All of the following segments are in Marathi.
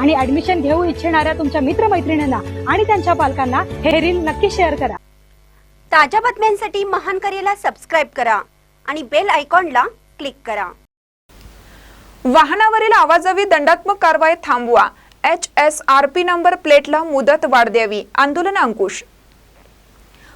आणि ऍडमिशन घेऊ इच्छिणाऱ्या तुमच्या मित्रमैत्रिणींना आणि त्यांच्या पालकांना हे रील नक्की शेअर करा. ताज्या बातम्यांसाठी महान करेला सबस्क्राईब करा आणि बेल आयकॉनला क्लिक करा. वाहनावरील आवाजावी दंडात्मक कारवाई थांबवा. H S R P number प्लेटला मुदत वाढ द्यावी. आंदोलन अंकुश.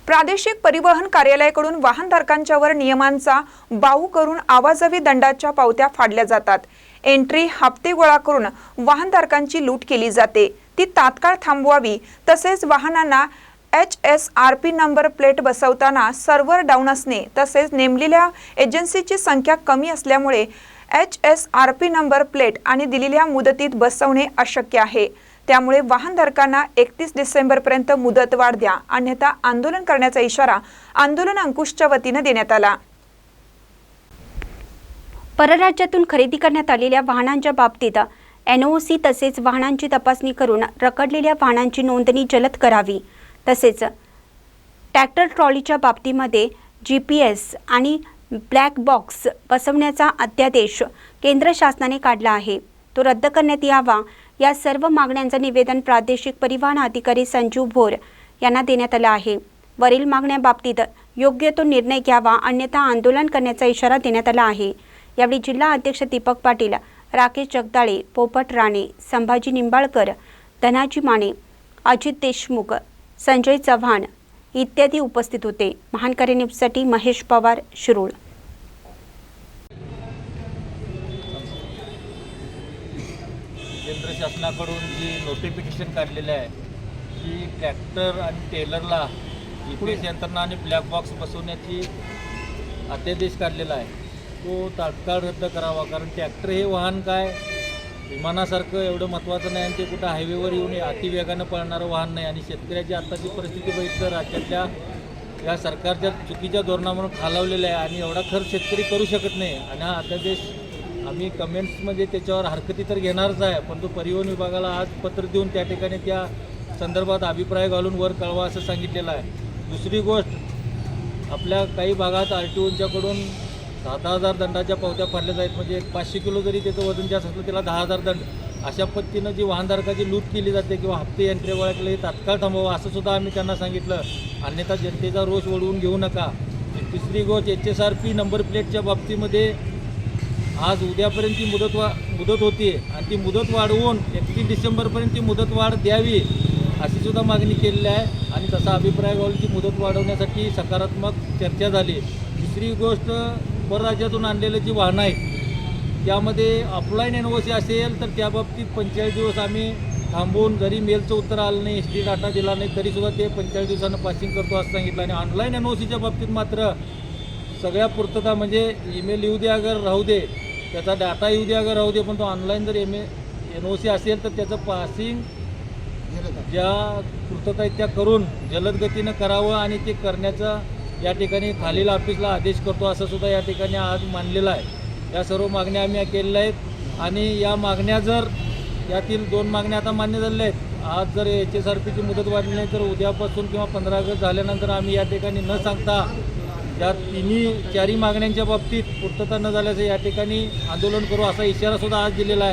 प्रादेशिक परिवहन कार्यालयाकडून वाहनधारकांच्यावर नियमांचा बाऊ करून आवाजावी दंडाच्या पावत्या फाडल्या जातात. एंट्री हप्ते गोळा करून वाहनधारकांची लूट केली जाते. ती तात्काळ थांबवावी. तसेच वाहनांना H S R P number plate बसवताना server down असणे तसेच नेमलेल्या एजन्सीची संख्या कमी असल्यामुळे H S R P number plate आणि दिलेल्या मुदतीत बसवणे अशक्य आहे. त्यामुळे वाहनधारकांना एकतीस डिसेंबरपर्यंत मुदतवाढ द्या. अन्यथा आंदोलन करण्याचा इशारा आंदोलन अंकुशच्या वतीनं देण्यात आला. परराज्यातून खरेदी करण्यात आलेल्या वाहनांच्या बाबतीत एनओसी तसेच वाहनांची तपासणी करून रखडलेल्या वाहनांची नोंदणी जलद करावी. तसेच ट्रॅक्टर ट्रॉलीच्या बाबतीमध्ये जी पी एस आणि ब्लॅक बॉक्स बसवण्याचा अध्यादेश केंद्र शासनाने काढला आहे. तो रद्द करण्यात यावा या सर्व मागण्यांचं निवेदन प्रादेशिक परिवहन अधिकारी संजीव भोर यांना देण्यात आलं आहे. वरील मागण्याबाबतीत योग्य तो निर्णय घ्यावा अन्यथा आंदोलन करण्याचा इशारा देण्यात आला आहे. यावेळी जिल्हा अध्यक्ष दीपक पाटील राकेश जगदाळे पोपट राणे संभाजी निंबाळकर धनाजी माने अजित देशमुख संजय चव्हाण इत्यादी उपस्थित होते. महानकारी न्यूजसाठी महेश पवार शिरोळ. केंद्र शासनाकडून जी नोटिफिकेशन काढलेलं आहे की ट्रॅक्टर आणि टेलरला जी यंत्रणा आणि ब्लॅक बॉक्स बसवण्याची अध्यादेश काढलेला आहे. तो तात्काळ रद्द करावा. कारण ट्रॅक्टर हे वाहन काय? विमानासारखं एवढं महत्त्वाचं नाही आणि ते कुठं हायवेवर येऊन अतिवेगानं पळणारं वाहन नाही. आणि शेतकऱ्याची आत्ताची परिस्थिती बघितलं राज्यातल्या या सरकारच्या चुकीच्या धोरणामुळे खालावलेलं आहे आणि एवढा खर्च शेतकरी करू शकत नाही. आणि हा अध्यादेश आम्ही कमेंट्समध्ये त्याच्यावर हरकती तर घेणारच आहे पण तो परिवहन विभागाला आज पत्र देऊन त्या ठिकाणी त्या संदर्भात अभिप्राय घालून वर कळवा असं सांगितलेलं आहे. दुसरी गोष्ट आपल्या काही भागात आर टी ओंच्याकडून सात दहा हजार दंडाच्या पावत्या फाडल्या जायत. म्हणजे एक पाचशे किलो जरी त्याचं वजन जास्त असलं त्याला दहा हजार दंड. अशा पद्धतीनं जी वाहनधारकाची लूट केली जाते किंवा हप्ते यंत्रे गोळा केले तात्काळ थांबवा असं सुद्धा आम्ही त्यांना सांगितलं. अन्यथा जनतेचा रोष वळवून घेऊ नका. तिसरी गोष्ट H S R P number प्लेटच्या बाबतीमध्ये आज उद्यापर्यंत ती मुदत वा मुदत होती. आणि ती मुदत वाढवून एकतीस डिसेंबरपर्यंत ती मुदत वाढ द्यावी अशी सुद्धा मागणी केलेली आहे. आणि तसा अभिप्राय घेऊन ती मुदत वाढवण्यासाठी सकारात्मक चर्चा झाली. दुसरी गोष्ट परराज्यातून आणलेलं जी वाहनं आहेत त्यामध्ये ऑफलाईन एन ओ सी असेल तर त्या बाबतीत पंचेचाळीस दिवस आम्ही थांबवून जरी मेलचं उत्तर आलं नाही एस टी डाटा दिला नाही तरीसुद्धा ते पंचेचाळीस दिवसानं पासिंग करतो असं सांगितलं. आणि ऑनलाईन एन ओ सीच्या बाबतीत मात्र सगळ्या पूर्तता म्हणजे ईमेल येऊ दे अगर राहू दे त्याचा डाटा येऊ दे अगर राहू दे पण तो ऑनलाईन जर एम एन ओ सी असेल तर त्याचं पासिंग ज्या पूर्तता आहेत त्या करून जलद गतीनं करावं आणि ते करण्याचा या ठिकाणी खालील ऑफिसला आदेश करतो असं सुद्धा या ठिकाणी आज मानलेलं आहे. या सर्व मागण्या आम्ही केलेल्या आहेत. आणि या मागण्या जर यातील दोन मागण्या आता मान्य झालेल्या आहेत. आज जर एच एस आर पीची मुदत वाढली नाही तर उद्यापासून किंवा पंधरा ऑगस्ट झाल्यानंतर आम्ही या ठिकाणी न सांगता या तिन्ही चारही मागण्यांच्या बाबतीत पूर्तता न झाल्याचं या ठिकाणी आंदोलन करू असा इशारासुद्धा आज दिलेला आहे.